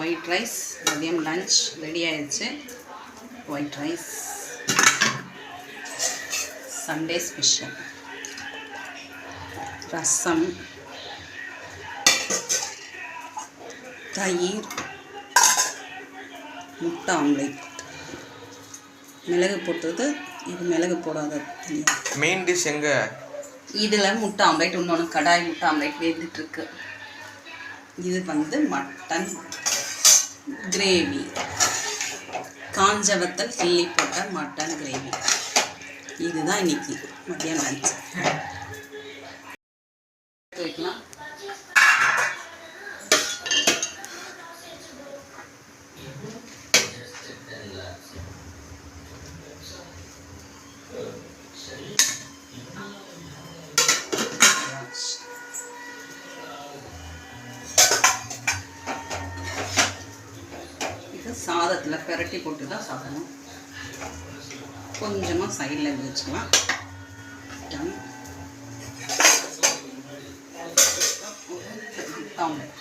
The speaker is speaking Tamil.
ஒயிட் ரைஸ் மதியம் லன்ச் ரெடி ஆயிடுச்சு. White rice Sunday special rasam. தயிர் முட்டை ஆம்லேட். மிளகு போட்டது இது மிளகு போடாத மெயின் டிஷ் எங்கே? இதில் முட்டை ஆம்லேட் இன்னொன்று கடாய் முட்டை ஆம்லேட் வெந்துட்டுருக்கு இது வந்து மட்டன் கிரேவி. காஞ்ச வத்தல் கிள்ளி போட்ட மட்டன் கிரேவி. இதுதான் இன்னைக்கு மதியம் லஞ்ச் வைக்கலாம் சாதத்தில் பெரட்டி போட்டு தான் சாப்பிடணும் கொஞ்சமாக சைடில் இருந்து வச்சுக்கலாம். ஆம்லெட்